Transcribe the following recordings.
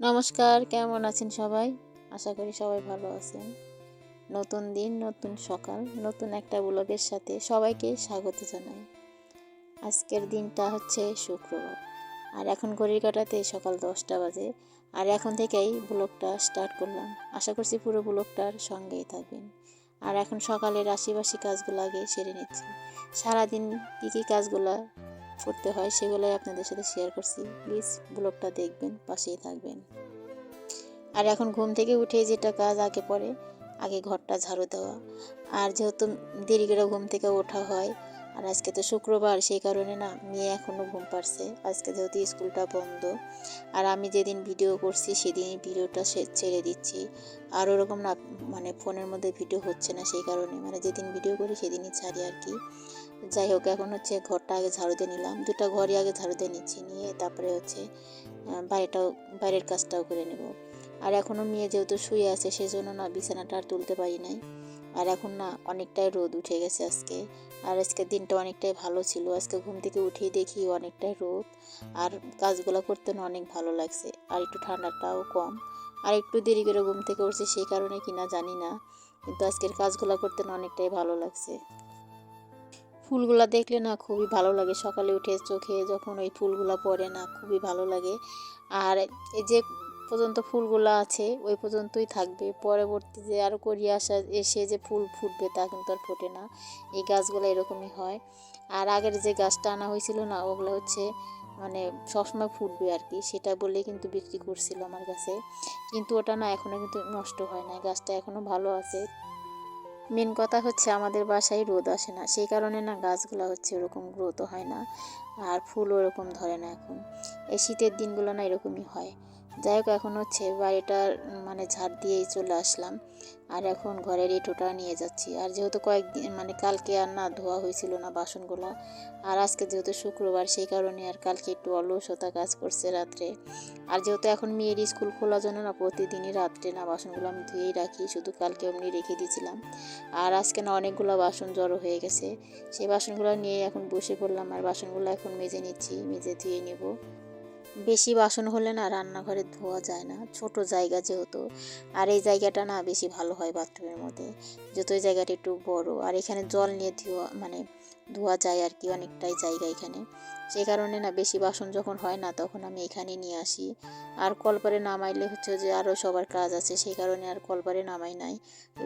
নমস্কার, কেমন আছেন সবাই? আশা করি সবাই ভালো আছেন। নতুন দিন, নতুন সকাল, নতুন একটা ব্লগের সাথে সবাইকে স্বাগত জানাই। আজকের দিনটা হচ্ছে শুক্রবার। আর এখন ঘড়ির কাটাতে সকাল দশটা বাজে। আর এখন থেকেই ব্লগটা স্টার্ট করলাম। আশা করছি পুরো ব্লগটার সঙ্গেই থাকবেন। আর এখন সকালের আশিবাসি কাজগুলো আগে সেরে নিচ্ছি। সারাদিন কী কী কাজগুলো করতে হয় সেগুলোই আপনাদের সাথে শেয়ার করছি। প্লিজ ব্লগটা দেখবেন, পাশেই থাকবেন। আর এখন ঘুম থেকে উঠে যেটা কাজ আগে পড়ে আগে ঘরটা ঝাড়ু দেওয়া। আর যেহেতু দেরি করে ঘুম থেকে ওঠা হয়, আর আজকে তো শুক্রবার, সেই কারণে না, মেয়ে এখনও ঘুম পারছে আজকে যেহেতু স্কুলটা বন্ধ, আর আমি যেদিন ভিডিও করছি, সেদিনই ভিডিওটা ছেড়ে দিচ্ছি। আর ওরকম না মানে ফোনের মধ্যে ভিডিও হচ্ছে না, সেই কারণে। মানে যেদিন ভিডিও করি, সেদিনই ছাড়ি আর কি। যাই হোক, এখন হচ্ছে ঘরটা আগে ঝাড়ু দিয়ে নিলাম। দুটো ঘরই আগে ঝাড়ু দিয়ে নিচ্ছি, নিয়ে তারপরে হচ্ছে বাইরেটাও, বাইরের কাজটাও করে নেব। আর এখনও মেয়ে যেহেতু শুয়ে আছে, সেজন্য না বিছানাটা আর তুলতে পারি নাই। আর এখন না অনেকটাই রোদ উঠে গেছে আজকে। আর আজকে দিনটা অনেকটাই ভালো ছিল। আজকে ঘুম থেকে উঠেই দেখি অনেকটাই রোদ। আর কাজগুলো করতে না অনেক ভালো লাগছে। আর একটু ঠান্ডাটাও কম। আর একটু দেরি করে ঘুম থেকে উঠছে, সেই কারণে কিনা জানি না। কিন্তু আজকের কাজগুলো করতে না অনেকটাই ভালো লাগছে। ফুলগুলা দেখলে না খুবই ভালো লাগে। সকালে উঠে চোখে যখন ওই ফুলগুলা পড়ে না, খুবই ভালো লাগে। আর এই যে পর্যন্ত ফুলগুলো আছে, ওই পর্যন্তই থাকবে। পরবর্তী যে আরও করিয়ে আসা, এসে যে ফুল ফুটবে তা কিন্তু আর ফোটে না। এই গাছগুলো এরকমই হয়। আর আগের যে গাছটা আনা হয়েছিল না, ওগুলো হচ্ছে মানে সবসময় ফুটবে আর কি সেটা বলে কিন্তু বিক্রি করছিল আমার কাছে। কিন্তু ওটা না এখনও কিন্তু নষ্ট হয় না গাছটা এখনও ভালো আছে। মেন কথা হচ্ছে আমাদের বাসায় রোদ আসে না। সেই কারণে না গাছগুলো হচ্ছে ওরকম গ্রোথ হয় না। আর ফুলও ওরকম ধরে না এখন। এই শীতের দিনগুলো না এরকমই হয়। যাই হোক, এখন হচ্ছে বাড়িটা মানে ঝাড় দিয়েই চলে আসলাম। আর এখন ঘরের এঁটোটা নিয়ে যাচ্ছি। আর যেহেতু কয়েকদিন মানে কালকে আর না ধোয়া হয়েছিল না বাসনগুলো, আর আজকে যেহেতু শুক্রবার, সেই কারণে আর কালকে একটু অলসতা কাজ করছে রাত্রে। আর যেহেতু এখন মেয়ের স্কুল খোলা জন্য না, প্রতিদিনই রাত্রে না বাসনগুলো আমি ধুয়েই রাখি, শুধু কালকে অমনি রেখে দিয়েছিলাম। আর আজকে না অনেকগুলো বাসন জড়ো হয়ে গেছে। সেই বাসনগুলো নিয়ে এখন বসে পড়লাম, আর বাসনগুলো এখন মেজে নিচ্ছি, মেজে ধুয়ে নেব। বেশি বাসন হলে না রান্নাঘরে ধোয়া যায় না। ছোট জায়গা যেহেতু, আর এই জায়গাটা না বেশি ভালো হয় বাথরুমের মধ্যে। যত এই জায়গাটা একটু বড়, আর এখানে জল নিয়ে ধোয়া মানে ধোয়া যায় আর কি অনেকটাই জায়গা এখানে। সেই কারণে না বেশি বাসন যখন হয় না তখন আমি এখানে নিয়ে আসি। আর কলপারে নামাইলে হচ্ছে যে আরও সবার কাজ আছে, সেই কারণে আর কলপারে নামাই নাই।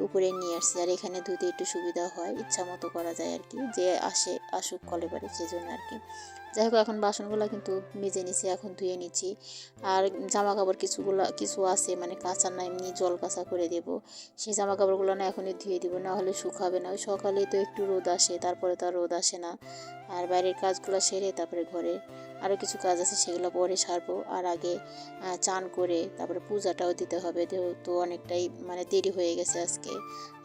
উপরে নিয়ে আসছি আর এখানে ধুতে একটু সুবিধা হয়, ইচ্ছা মতো করা যায় আর কি, যে আসে, আসুক কলপারে সেজন্য আর কি। যাই হোক, এখন বাসনগুলো কিন্তু মেজে নিছি, এখন ধুয়ে নিচ্ছি আর জামা কাপড় কিছুগুলো, কিছু আছে মানে কাঁচা না, এমনি জল কাঁচা করে দেব। সেই জামা কাপড়গুলো না এখনই ধুয়ে দিব, না হলে শুকাবে না। ওই সকালেই তো একটু রোদ আসে, তারপরে তো আর রোদ আসে না। আর বাইরের কাজগুলো সেরে তারপরে ঘরে আরও কিছু কাজ আছে সেগুলো পরে সারবো। আর আগে চান করে তারপরে পূজাটাও দিতে হবে। তো অনেকটাই মানে দেরি হয়ে গেছে আজকে।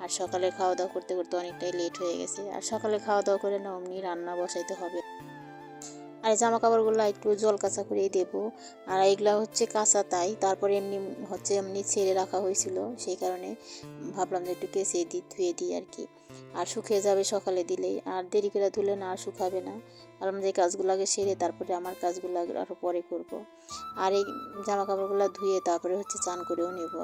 আর সকালে খাওয়া দাওয়া করতে করতে অনেকটাই লেট হয়ে গেছে। আর সকালে খাওয়া দাওয়া করে না, অমনি রান্না বসাইতে হবে। আর জামা কাপড়গুলো একটু জল কাঁচা করেই দেবো। আর এগুলো হচ্ছে কাঁচা তাই। তারপরে এমনি হচ্ছে এমনি ছেড়ে রাখা হয়েছিল। সেই কারণে ভাবলাম যে একটু কেসে দিই ধুয়ে দিই আর কি। আর শুকিয়ে যাবে সকালে দিলেই। আর দেরি করে ধুলে না আর শুকাবে না। ভাবলাম যে কাজগুলো আগে সেরে তারপরে আমার কাজগুলো আরও পরে করব। আর এই জামা কাপড়গুলো ধুয়ে তারপরে হচ্ছে চান করেও নেব।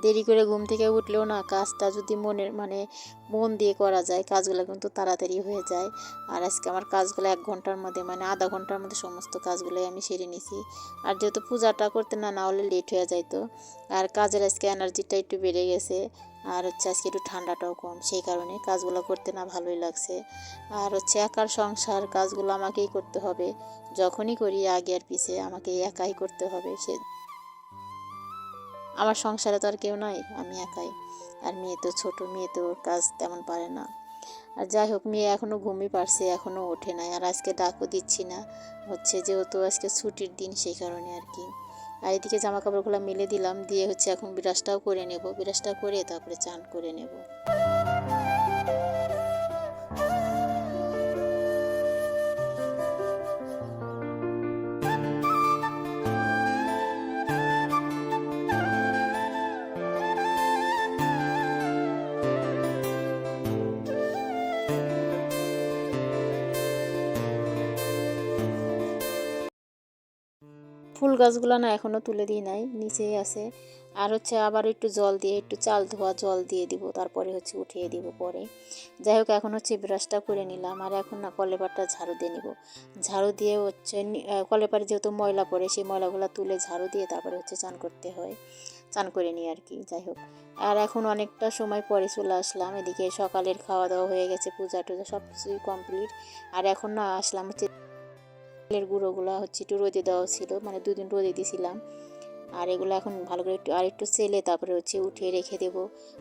দেরি করে ঘুম থেকে উঠলেও না, কাজটা যদি মনের মানে মন দিয়ে করা যায়, কাজগুলো কিন্তু তাড়াতাড়ি হয়ে যায়। আর আজকে আমার কাজগুলো এক ঘণ্টার মধ্যে মানে আধা ঘণ্টার মধ্যে সমস্ত কাজগুলোই আমি সেরে নিছি। আর যেহেতু পূজাটা করতে না না হলে লেট হয়ে যাইতো। আর কাজের আজকে এনার্জিটা একটু বেড়ে গেছে। আর হচ্ছে আজকে একটু ঠান্ডাটাও কম, সেই কারণে কাজগুলো করতে না ভালোই লাগছে। আর হচ্ছে একার সংসার কাজগুলো আমাকেই করতে হবে। যখনই করি, আগে আর পিছে আমাকে একাই করতে হবে। সে আমার সংসারে তো আর কেউ নাই, আমি একাই। আর মেয়ে তো ছোট, মেয়ে তো ওর কাজ তেমন পারে না। আর যাই হোক, মেয়ে এখনও ঘুমই পারছে এখনও ওঠে নাই। আর আজকে ডাকও দিচ্ছি না, হচ্ছে যেহেতু আজকে ছুটির দিন সেই কারণে আর কি। আর এদিকে জামা কাপড়গুলো মেলে দিলাম, দিয়ে হচ্ছে এখন বিরাসটাও করে নেব বিরাসটা করে তারপরে চান করে নেব। ফুল গাছগুলো না এখনও তুলে দিই নাই, নিচেই আছে। আর হচ্ছে আবার একটু জল দিয়ে, একটু চাল ধোয়া জল দিয়ে দিব, তারপরে হচ্ছে উঠিয়ে দিব পরে। যাই হোক, এখন হচ্ছে ব্রাশটা করে নিলাম, আর এখন না কলেপারটা ঝাড়ু দিয়ে নিব। ঝাড়ু দিয়ে হচ্ছে কলেপারে যেহেতু ময়লা পড়ে, সেই ময়লাগুলো তুলে ঝাড়ু দিয়ে তারপরে হচ্ছে চান করতে হয়, চান করে নিই আর কি, যাই হোক। আর এখন অনেকটা সময় পরে চলে আসলাম, এদিকে সকালের খাওয়া দাওয়া হয়ে গেছে পূজা টুজা সব কিছুই কমপ্লিট আর এখন না আসলাম হচ্ছে তেলের গুঁড়োগুলো হচ্ছে একটু রোদে দেওয়া ছিল মানে দুদিন রোদে দিয়েছিলাম আর এগুলো এখন ভালো করে একটু, আর একটু সেলে তারপরে হচ্ছে উঠিয়ে রেখে দেব।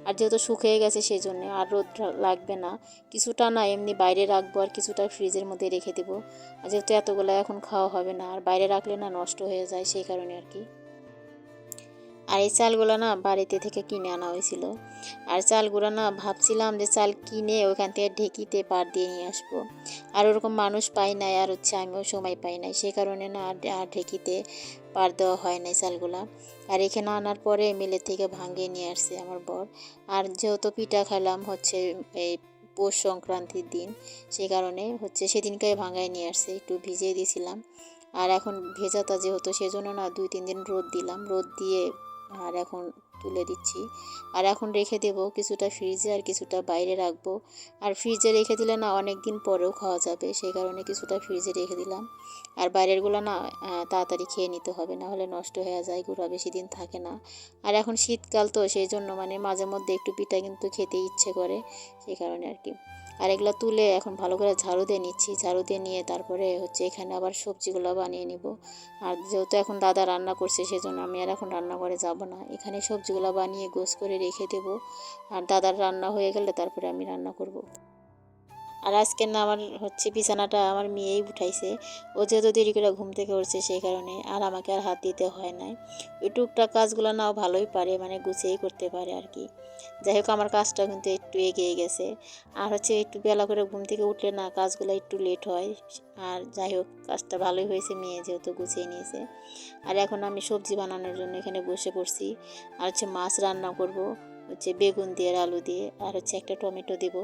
আর যেহেতু শুকিয়ে গেছে সেই জন্য আর রোদ লাগবে না। কিছুটা না এমনি বাইরে রাখব আর কিছুটা ফ্রিজের মধ্যে রেখে দেবো। আর যেহেতু এতগুলো এখন খাওয়া হবে না, আর বাইরে রাখলে না নষ্ট হয়ে যায় সেই কারণে আর কি। আর এই চালগুলো না বাড়িতে থেকে কিনে আনা হয়েছিল। আর চালগুলো না ভাবছিলাম যে চাল কিনে ওখান থেকে ঢেকিতে পার দিয়ে নিয়ে আসব। আর ওরকম মানুষ পাই নাই আর হচ্ছে আমিও সময় পাই নাই। সেই কারণে না আর ঢেকিতে পার দেওয়া হয় নাই চালগুলা। আর এখানে আনার পরে মিলে থেকে ভাঙিয়ে নিয়ে আসছে আমার বর। আর যেহেতু পিঠা খেলাম হচ্ছে এই পৌষ সংক্রান্তির দিন সেই কারণে হচ্ছে সেদিনকে ভাঙায় নিয়ে আসছে, একটু ভিজিয়ে দিয়েছিলাম। আর এখন ভেজাতা যেহেতু সেজন্য না দুই তিন দিন রোদ দিলাম। রোদ দিয়ে আর এখন তুলে দিচ্ছি। আর এখন রেখে দেব কিছুটা ফ্রিজে আর কিছুটা বাইরে রাখব। আর ফ্রিজে রেখে দিলে না অনেক দিন পরেও খাওয়া যাবে, সেই কারণে কিছুটা ফ্রিজে রেখে দিলাম। আর বাইরেরগুলো না তাড়াতাড়ি খেয়ে নিতে হবে, না হলে নষ্ট হয়ে যায়, গুঁড়া বেশি দিন থাকে না। আর এখন শীতকাল তো, সেই জন্য মানে মাঝে মধ্যে একটু পিঠা কিন্তু খেতে ইচ্ছে করে, সেই কারণে আর কি। আর এগুলো তুলে এখন ভালো করে ঝাড়ু দিয়ে নিচ্ছি। ঝাড়ু দিয়ে নিয়ে তারপরে হচ্ছে এখানে আবার সবজিগুলো বানিয়ে নিব। আর যেহেতু এখন দাদা রান্না করছে, সেজন্য আমি আর এখন রান্না রান্নাঘরে যাব না। এখানে সবজিগুলো বানিয়ে গোছ করে রেখে দেব। আর দাদার রান্না হয়ে গেলে তারপরে আমি রান্না করব। আর আজকে না আমার হচ্ছে বিছানাটা আমার মেয়েই উঠাইছে। ও যেহেতু দেরি করে ঘুম থেকে উঠছে সেই কারণে আর আমাকে আর হাত দিতে হয় নাই। ওই টুকটাক কাজগুলো নাও ভালোই পারে মানে গুছিয়েই করতে পারে আর কি। যাই হোক, আমার কাজটা কিন্তু একটু এগিয়ে গেছে। আর হচ্ছে একটু বেলা করে ঘুম থেকে উঠলে না কাজগুলো একটু লেট হয়। আর যাই হোক, কাজটা ভালোই হয়েছে, মেয়ে যেহেতু গুছিয়ে নিয়েছে। আর এখন আমি সবজি বানানোর জন্য এখানে বসে পড়ছি। আর হচ্ছে মাছ রান্না করব, হচ্ছে বেগুন দিয়ে আলু দিয়ে। আর হচ্ছে একটা টমেটো দেব।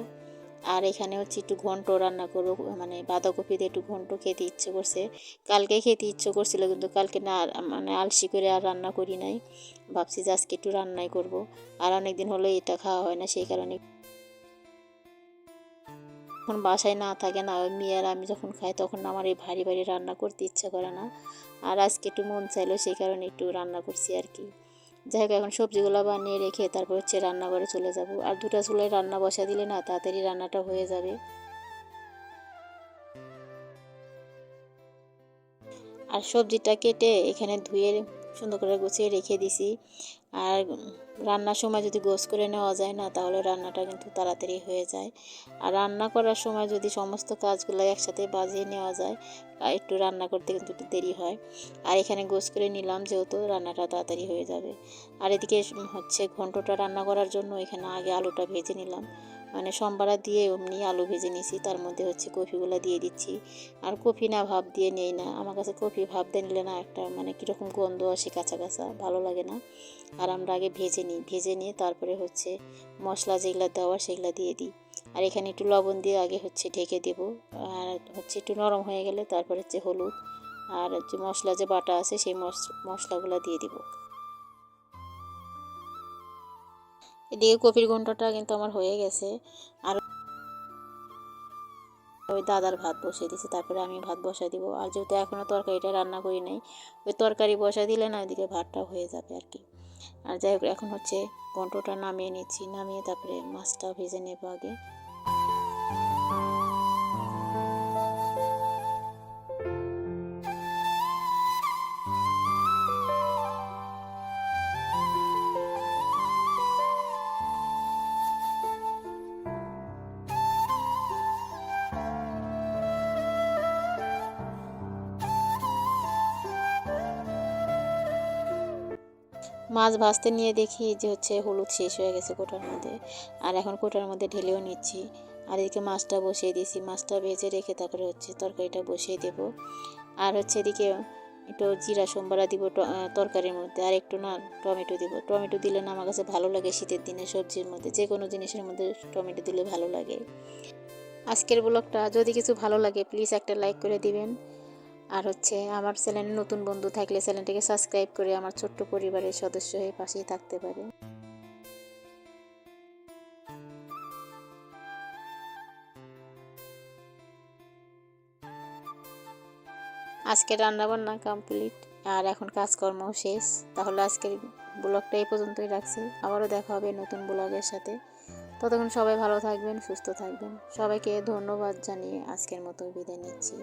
আর এখানে হচ্ছে একটু ঘন্ট রান্না করব মানে বাঁধাকপি দিয়ে একটু ঘন্ট খেতে ইচ্ছে করছে। কালকে খেতে ইচ্ছে করছিল কিন্তু কালকে না মানে আলসি করে আর রান্না করি নাই। ভাবছি যে আজকে একটু রান্নাই করব। আর অনেক দিন হলো এটা খাওয়া হয় না, সেই কারণে যখন বাসায় না থাকে না, ওই মেয়ে আর আমি যখন খাই তখন আমার এই ভারী ভারী রান্না করতে ইচ্ছা করে না। আর আজকে একটু মন চাইলো সেই কারণে একটু রান্না করছি আর কি। যাই হোক, এখন সবজিগুলো বানিয়ে রেখে তারপর হচ্ছে রান্নাঘরে চলে যাব। আর দুটা চুলায় রান্না বসা দিলে না তাড়াতাড়ি রান্নাটা হয়ে যাবে। আর সবজিটা কেটে এখানে ধুয়ে সুন্দর করে গুছিয়ে রেখে দিছি। আর রান্নার সময় যদি গোস করে নেওয়া যায় না, তাহলে রান্নাটা কিন্তু তাড়াতাড়ি হয়ে যায়। আর রান্না করার সময় যদি সমস্ত কাজগুলো একসাথে বাজিয়ে নেওয়া যায় একটু রান্না করতে কিন্তু একটু দেরি হয়। আর এখানে গোস করে নিলাম যেহেতু রান্নাটা তাড়াতাড়ি হয়ে যাবে। আর এদিকে হচ্ছে ঘন্টটা রান্না করার জন্য এখানে আগে আলুটা ভেজে নিলাম। মানে সম্বারা দিয়ে এমনি আলু ভেজে নিয়েছি, তার মধ্যে হচ্ছে কফিগুলো দিয়ে দিচ্ছি। আর কফি না ভাব দিয়ে নেই না, আমার কাছে কফি ভাব দিয়ে নিলে না একটা মানে কীরকম গন্ধ আসে কাঁচা কাঁচা ভালো লাগে না। আর আমরা আগে ভেজে নিই, ভেজে নিয়ে তারপরে হচ্ছে মশলা যেগুলো দেওয়া সেগুলো দিয়ে দিই। আর এখানে একটু লবণ দিয়ে আগে হচ্ছে ঢেকে দেবো, আর হচ্ছে একটু নরম হয়ে গেলে তারপরে হচ্ছে হলুদ, আর হচ্ছে মশলা যে বাটা আছে সেই মশ- মশলাগুলো দিয়ে দিব। এদিকে কপির ঘন্টটা কিন্তু আমার হয়ে গেছে। আর ওই দাদার ভাত বসিয়ে দিছি তারপরে আমি ভাত বসাই দিব। আর যেহেতু এখনও তরকারিটা রান্না করি নাই, ওই তরকারি বসাই দিলে না ওইদিকে ভাতটা হয়ে যাবে আর কি। আর যাই হোক, এখন হচ্ছে ঘন্টটা নামিয়ে নিচ্ছি, নামিয়ে তারপরে মাছটা ভেজে নেব আগে। মাছ ভাজতে নিয়ে দেখি যে হচ্ছে হলুদ শেষ হয়ে গেছে কোটার মধ্যে। আর এখন কোটার মধ্যে ঢেলেও নিচ্ছি। আর এদিকে মাছটা বসিয়ে দিয়েছি। মাছটা ভেজে রেখে তারপরে হচ্ছে তরকারিটা বসিয়ে দেব। আর হচ্ছে এদিকে একটু জিরা সোমবারা দিব তরকারির মধ্যে। আর একটু না টমেটো দিব। টমেটো দিলে না আমার কাছে ভালো লাগে শীতের দিনে সবজির মধ্যে। যে কোনো জিনিসের মধ্যে টমেটো দিলে ভালো লাগে। আজকের ব্লগটা যদি কিছু ভালো লাগে প্লিজ একটা লাইক করে দিবেন। আর হচ্ছে আমার চ্যানেলে নতুন বন্ধু থাকলে চ্যানেলটিকে সাবস্ক্রাইব করে আমার ছোট্ট পরিবারের সদস্য হয়ে পাশেই থাকতে পারে। আজকে রান্নাবান্না কমপ্লিট আর এখন কাজকর্ম শেষ। তাহলে আজকের ব্লগটা এই পর্যন্তই রাখছি। আবারও দেখা হবে নতুন ব্লগের সাথে। ততক্ষণ সবাই ভালো থাকবেন, সুস্থ থাকবেন। সবাইকে ধন্যবাদ জানিয়ে আজকের মতো বিদায় নিচ্ছি।